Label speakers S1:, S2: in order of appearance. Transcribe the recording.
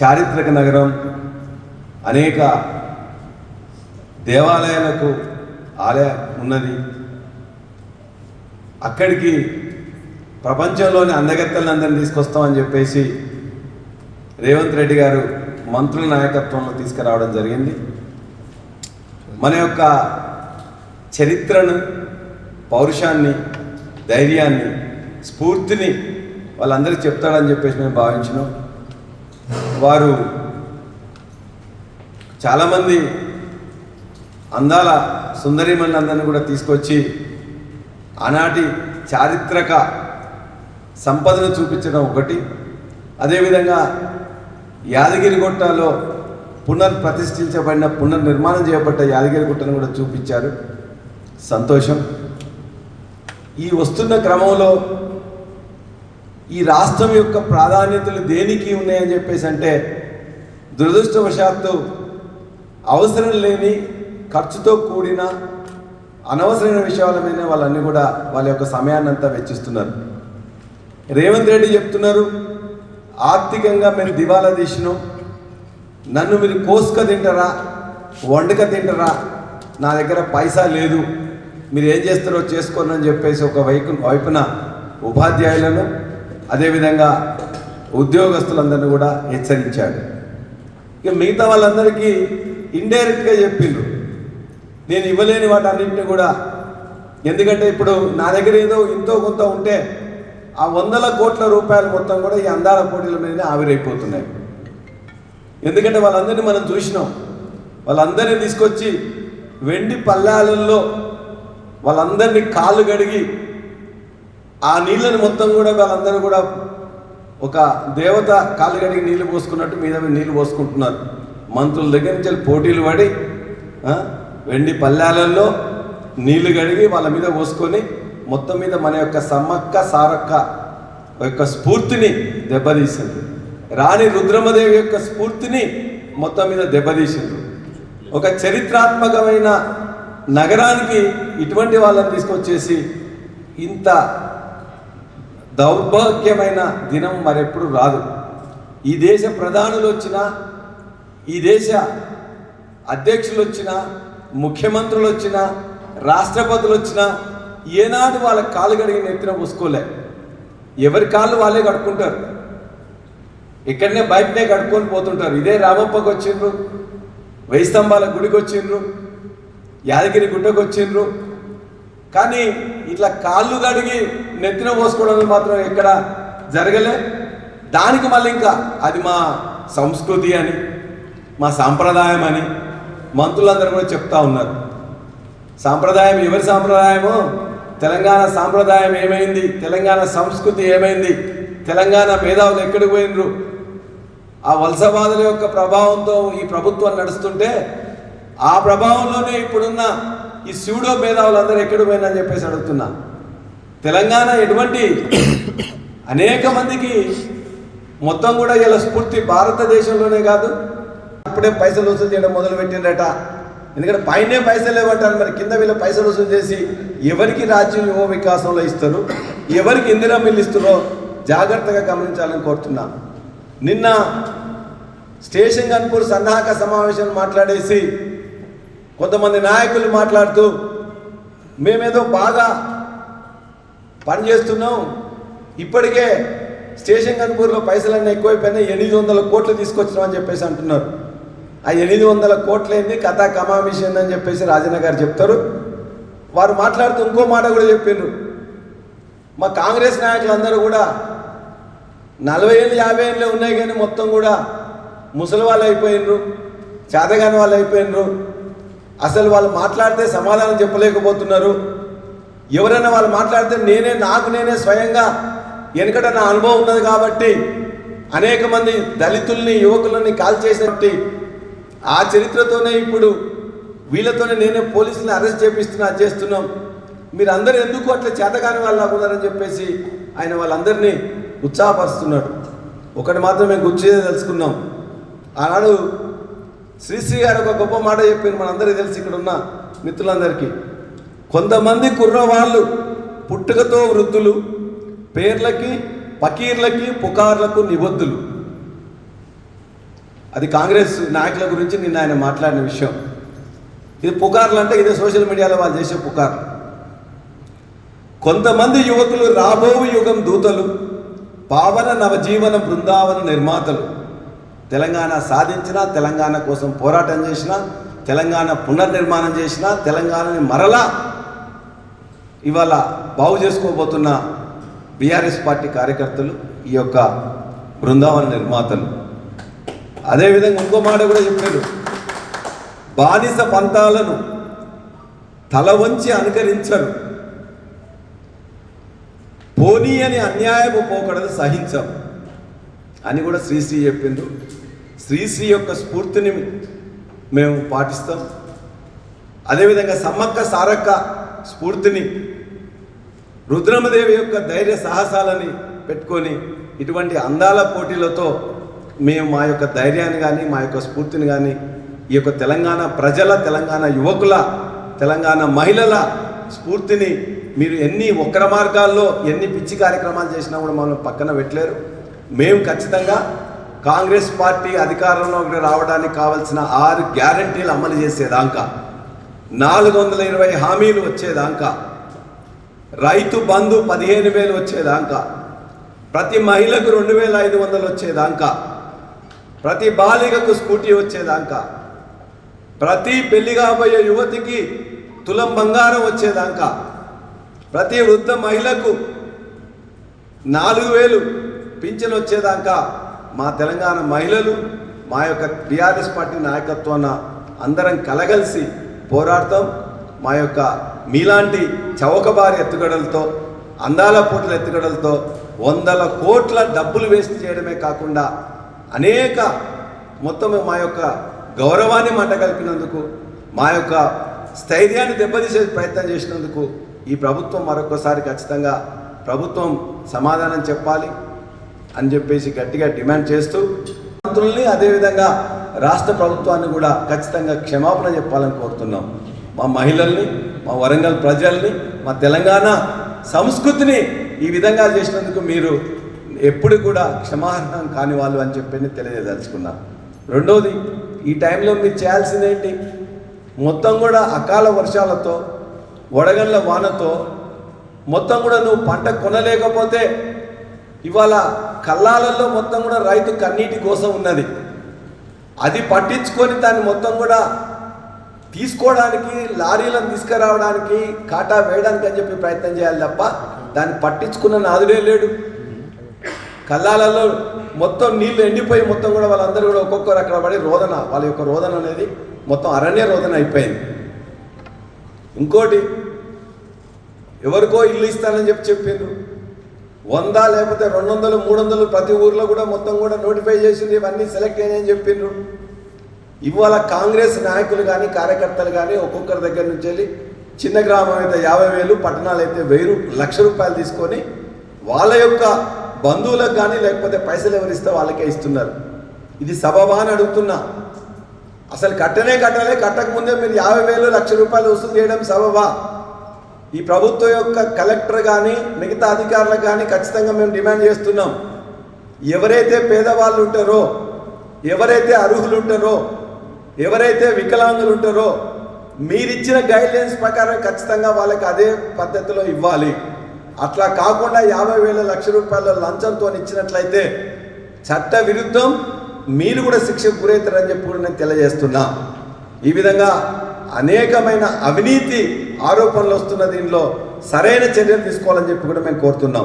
S1: చారిత్రక నగరం అనేక దేవాలయాలకు ఆలయం ఉన్నది. అక్కడికి ప్రపంచంలోని అందగత్తలందరినీ తీసుకొస్తామని చెప్పేసి రేవంత్ రెడ్డి గారు మంత్రుల నాయకత్వంలో తీసుకురావడం జరిగింది. మన యొక్క చరిత్రను పౌరుషాన్ని ధైర్యాన్ని స్ఫూర్తిని వాళ్ళందరికీ చెప్తాడని చెప్పేసి మేము భావించినాం. వారు చాలామంది అందాల సుందరిమణులందరినీ కూడా తీసుకొచ్చి ఆనాటి చారిత్రక సంపదను చూపించడం ఒకటి. అదేవిధంగా యాదగిరిగుట్టలో పునర్ప్రతిష్ఠించబడిన పునర్నిర్మాణం చేయబడ్డ యాదగిరిగుట్టను కూడా చూపించారు. సంతోషం. ఈ వస్తున్న క్రమంలో ఈ రాష్ట్రం యొక్క ప్రాధాన్యతలు దేనికి ఉన్నాయని చెప్పేసి అంటే దురదృష్టవశాత్తు అవసరం లేని ఖర్చుతో కూడిన అనవసరమైన విషయాల మీద వాళ్ళన్నీ కూడా వాళ్ళ యొక్క సమయాన్ని అంతా వెచ్చిస్తున్నారు. రేవంత్ రెడ్డి చెప్తున్నారు ఆర్థికంగా మేము దివాలా తీసినాం నన్ను మీరు కోసుక తింటారా వండక తింటారా నా దగ్గర పైసా లేదు మీరు ఏం చేస్తారో చేసుకోనని అని చెప్పేసి ఒక వైపు వైపున ఉపాధ్యాయులను అదేవిధంగా ఉద్యోగస్తులందరినీ కూడా హెచ్చరించాడు. ఇక మిగతా వాళ్ళందరికీ ఇండైరెక్ట్గా చెప్పిండ్రు. నేను ఇవ్వలేని వాటన్నింటినీ కూడా. ఎందుకంటే ఇప్పుడు నా దగ్గర ఏదో ఇంతో కొంత ఉంటే ఆ వందల కోట్ల రూపాయలు మొత్తం కూడా ఈ అందాల పోటీల మీదనే ఆవిరైపోతున్నాయి. ఎందుకంటే వాళ్ళందరినీ మనం చూసినాం. వాళ్ళందరినీ తీసుకొచ్చి వెండి పల్లాలలో వాళ్ళందరినీ కాళ్ళు గడిగి ఆ నీళ్ళని మొత్తం కూడా వాళ్ళందరూ కూడా ఒక దేవత కాలు గడిగి నీళ్ళు పోసుకున్నట్టు మీద మీద నీళ్ళు పోసుకుంటున్నారు. మంత్రుల దగ్గర నుంచి పోటీలు పడి వెండి పల్లెలలో నీళ్ళు కడిగి వాళ్ళ మీద పోసుకొని మొత్తం మీద మన యొక్క సమ్మక్క సారక్క యొక్క స్ఫూర్తిని దెబ్బతీసింది రాణి రుద్రమదేవి యొక్క స్ఫూర్తిని మొత్తం మీద దెబ్బతీసింది ఒక చరిత్రాత్మకమైన నగరానికి ఇటువంటి వాళ్ళని తీసుకొచ్చేసి ఇంత దౌర్భాగ్యమైన దినం మరెప్పుడు రాదు. ఈ దేశ ప్రధానులు వచ్చినా ఈ దేశ అధ్యక్షులు వచ్చినా ముఖ్యమంత్రులు వచ్చినా రాష్ట్రపతులు వచ్చినా ఏనాడు వాళ్ళ కాలు గడిగిన నెత్తిన పూసుకోలే ఎవరి కాళ్ళు వాళ్ళే కడుక్కుంటారు. ఇక్కడనే బయటనే కడుక్కొని పోతుంటారు. ఇదే రామప్పకి వచ్చిండ్రు వైస్తంభాల గుడికి వచ్చిండ్రు యాదగిరి గుట్టకు వచ్చిండ్రు కానీ ఇట్లా కాళ్ళు కడిగి నెత్తిన పోసుకోవడం మాత్రం ఎక్కడ జరగలే. దానికి మళ్ళీ ఇంకా అది మా సంస్కృతి అని మా సాంప్రదాయం అని మంత్రులందరూ కూడా చెప్తా ఉన్నారు. సాంప్రదాయం ఎవరి సాంప్రదాయమో? తెలంగాణ సాంప్రదాయం ఏమైంది? తెలంగాణ సంస్కృతి ఏమైంది? తెలంగాణ మేధావులు ఎక్కడికి పోయినరు? ఆ వలసవాదుల యొక్క ప్రభావంతో ఈ ప్రభుత్వం నడుస్తుంటే ఆ ప్రభావంలోనే ఇప్పుడున్న ఈ శివుడో మేధావులందరూ ఎక్కడ పోయినా చెప్పేసి అడుగుతున్నా. తెలంగాణ ఎటువంటి అనేక మందికి మొత్తం కూడా ఇలా స్ఫూర్తి భారతదేశంలోనే కాదు. అప్పుడే పైసలు వసూలు చేయడం మొదలు పెట్టిండట ఎందుకంటే పైనే పైసలు లేవంటారు మరి కింద వీళ్ళ పైసలు వసూలు చేసి ఎవరికి రాజ్యం యువ వికాసంలో ఇస్తారు ఎవరికి ఇందిరా మిల్లు ఇస్తారో జాగ్రత్తగా గమనించాలని కోరుతున్నా. నిన్న స్టేషన్ గన్పూర్ సన్నాహక సమావేశం మాట్లాడేసి కొంతమంది నాయకులు మాట్లాడుతూ మేమేదో బాగా పనిచేస్తున్నాం. ఇప్పటికే స్టేషన్ కన్పూర్లో పైసలన్నీ ఎక్కువైపోయినాయి. ఎనిమిది వందల కోట్లు తీసుకొచ్చినాం అని చెప్పేసి అంటున్నారు. ఆ ఎనిమిది వందల కోట్లేంది? కథా కమామిషన్ అని చెప్పేసి రాజన్న గారు చెప్తారు. వారు మాట్లాడుతూ ఇంకో మాట కూడా చెప్పిండ్రు. మా కాంగ్రెస్ నాయకులందరూ కూడా నలభై ఏళ్ళు యాభై ఏళ్ళు ఉన్నాయి కానీ మొత్తం కూడా ముసలి వాళ్ళు అయిపోయినరు చేతగాని వాళ్ళు అయిపోయినరు. అసలు వాళ్ళు మాట్లాడితే సమాధానం చెప్పలేకపోతున్నారు. ఎవరైనా వాళ్ళు మాట్లాడితే నేనే నాకు నేనే స్వయంగా వెనకట నా అనుభవం ఉన్నది కాబట్టి అనేక మంది దళితుల్ని యువకులని కాల్ చేసినట్టు ఆ చరిత్రతోనే ఇప్పుడు వీళ్ళతోనే నేనే పోలీసులను అరెస్ట్ చేపిస్తున్నా చేస్తున్నాం. మీరందరూ ఎందుకు అట్లా చేతగాని వాళ్ళు ఉన్నారని చెప్పేసి ఆయన వాళ్ళందరినీ ఉత్సాహపరుస్తున్నాడు. ఒకటి మాత్రం మేము గుర్తు తెలుసుకున్నాం. ఆనాడు శ్రీశ్రీ గారు ఒక గొప్ప మాట చెప్పారు. మనందరికీ తెలిసి ఇక్కడ ఉన్న మిత్రులందరికీ. కొంతమంది కుర్రవాళ్ళు పుట్టుకతో వృద్ధులు పేర్లకి పకీర్లకి పుకార్లకు నిబద్ధులు. అది కాంగ్రెస్ నాయకుల గురించి నిన్న ఆయన మాట్లాడిన విషయం. ఇది పుకార్లు అంటే ఇదే సోషల్ మీడియాలో వాళ్ళు చేసే పుకార్లు. కొంతమంది యువకులు రాబో యుగం దూతలు పావన నవజీవన బృందావన నిర్మాతలు. తెలంగాణ సాధించిన తెలంగాణ కోసం పోరాటం చేసిన తెలంగాణ పునర్నిర్మాణం చేసిన తెలంగాణని మరలా ఇవాళ బాగు చేసుకోబోతున్న బీఆర్ఎస్ పార్టీ కార్యకర్తలు ఈ యొక్క బృందావన నిర్మాతలు. అదేవిధంగా ఇంకో మాట కూడా చెప్పారు. బానిస పంతాలను తల వంచి అనుకరించరు. పోనీ అని అన్యాయపు పోకడలు సహించరు. అని కూడా శ్రీశ్రీ చెప్పిండు శ్రీశ్రీ యొక్క స్ఫూర్తిని మేము పాటిస్తాం. అదేవిధంగా సమ్మక్క సారక్క స్ఫూర్తిని రుద్రమదేవి యొక్క ధైర్య సాహసాలని పెట్టుకొని ఇటువంటి అందాల పోటీలతో మేము మా యొక్క ధైర్యాన్ని కానీ మా యొక్క స్ఫూర్తిని కానీ ఈ యొక్క తెలంగాణ ప్రజల తెలంగాణ యువకుల తెలంగాణ మహిళల స్ఫూర్తిని మీరు ఎన్ని వక్ర మార్గాల్లో ఎన్ని పిచ్చి కార్యక్రమాలు చేసినా కూడా మమ్మల్ని పక్కన పెట్టలేరు. మేము ఖచ్చితంగా కాంగ్రెస్ పార్టీ అధికారంలోకి రావడానికి కావాల్సిన ఆరు గ్యారంటీలు అమలు చేసేదాకా. నాలుగు వందల ఇరవై హామీలు వచ్చేదాకా. రైతు బంధు పదిహేను వేలు వచ్చేదాకా. ప్రతి మహిళకు రెండు వేల ఐదు వందలు వచ్చేదాకా. ప్రతి బాలికకు స్కూటీ వచ్చేదాకా. ప్రతి పెళ్ళి కాబోయే యువతికి తులం బంగారం వచ్చేదాకా. ప్రతి వృద్ధ మహిళకు నాలుగు వేలు పింఛన్ వచ్చేదాకా మా తెలంగాణ మహిళలు మా యొక్క టీఆర్ఎస్ పార్టీ నాయకత్వాన అందరం కలగలిసి పోరాడతాం. మా యొక్క మీలాంటి చౌకబారి ఎత్తుగడలతో అందాల పోట్ల ఎత్తుగడలతో వందల కోట్ల డబ్బులు వేస్ట్ చేయడమే కాకుండా అనేక మొత్తం మా యొక్క గౌరవాన్ని మంట కలిపినందుకు మా యొక్క స్థైర్యాన్ని దెబ్బతీసే ప్రయత్నం చేసినందుకు ఈ ప్రభుత్వం మరొకసారి ఖచ్చితంగా ప్రభుత్వం సమాధానం చెప్పాలి. అని చెప్పేసి గట్టిగా డిమాండ్ చేస్తూ మంత్రుల్ని అదేవిధంగా రాష్ట్ర ప్రభుత్వాన్ని కూడా ఖచ్చితంగా క్షమాపణ చెప్పాలని కోరుతున్నాం. మా మహిళల్ని మా వరంగల్ ప్రజల్ని మా తెలంగాణ సంస్కృతిని ఈ విధంగా చేసినందుకు మీరు ఎప్పుడు కూడా క్షమార్హం కాని వాళ్ళు అని చెప్పి తెలియదలుచుకున్నా రెండోది ఈ టైంలో మీరు చేయాల్సింది ఏంటి? మొత్తం కూడా అకాల వర్షాలతో వడగళ్ళ వానతో మొత్తం కూడా నువ్వు పంట కొనలేకపోతే ఇవాళ కల్లాలలో మొత్తం కూడా రైతు కన్నీటి కోసం ఉన్నది. అది పట్టించుకొని దాన్ని మొత్తం కూడా తీసుకోవడానికి లారీలను తీసుకురావడానికి కాటా వేయడానికి అని చెప్పి ప్రయత్నం చేయాలి తప్ప దాన్ని పట్టించుకున్న నాదుడే లేడు. కల్లాలలో మొత్తం నీళ్ళు ఎండిపోయి మొత్తం కూడా వాళ్ళందరూ కూడా ఒక్కొక్కరు అక్కడ పడి రోదన వాళ్ళ యొక్క రోదన అనేది మొత్తం అరణ్య రోదన అయిపోయింది. ఇంకోటి ఎవరికో ఇల్లు ఇస్తానని చెప్పి చెప్పిండ్రు. వంద లేకపోతే రెండు వందలు మూడు వందలు ప్రతి ఊర్లో కూడా మొత్తం కూడా నోటిఫై చేసింది ఇవన్నీ సెలెక్ట్ అయ్యాయని చెప్పిండ్రు. ఇవాళ కాంగ్రెస్ నాయకులు కానీ కార్యకర్తలు కానీ ఒక్కొక్కరి దగ్గర నుంచి వెళ్ళి చిన్న గ్రామం అయితే యాభై వేలు పట్టణాలు అయితే వెయ్యి లక్ష రూపాయలు తీసుకొని వాళ్ళ యొక్క బంధువులకు కానీ లేకపోతే పైసలు ఎవరు ఇస్తే వాళ్ళకే ఇస్తున్నారు. ఇది సబబా అని అడుగుతున్నా. అసలు కట్టనే కట్టాలి కట్టకముందే మీరు యాభై వేలు లక్ష రూపాయలు వసూలు చేయడం సబబా. ఈ ప్రభుత్వం యొక్క కలెక్టర్ కానీ మిగతా అధికారులకు కానీ ఖచ్చితంగా మేము డిమాండ్ చేస్తున్నాం. ఎవరైతే పేదవాళ్ళు ఉంటారో ఎవరైతే అర్హులు ఉంటారో ఎవరైతే వికలాంగులు ఉంటారో మీరిచ్చిన గైడ్లైన్స్ ప్రకారం ఖచ్చితంగా వాళ్ళకి అదే పద్ధతిలో ఇవ్వాలి. అట్లా కాకుండా యాభై వేల లక్ష రూపాయల లంచంతో ఇచ్చినట్లయితే చట్ట విరుద్ధం మీరు కూడా శిక్షకు గురవుతారని చెప్పి కూడా నేను తెలియజేస్తున్నా. ఈ విధంగా అనేకమైన అవినీతి ఆరోపణలు వస్తున్న దీనిలో సరైన చర్యలు తీసుకోవాలని చెప్పి కూడా మేము కోరుతున్నాం.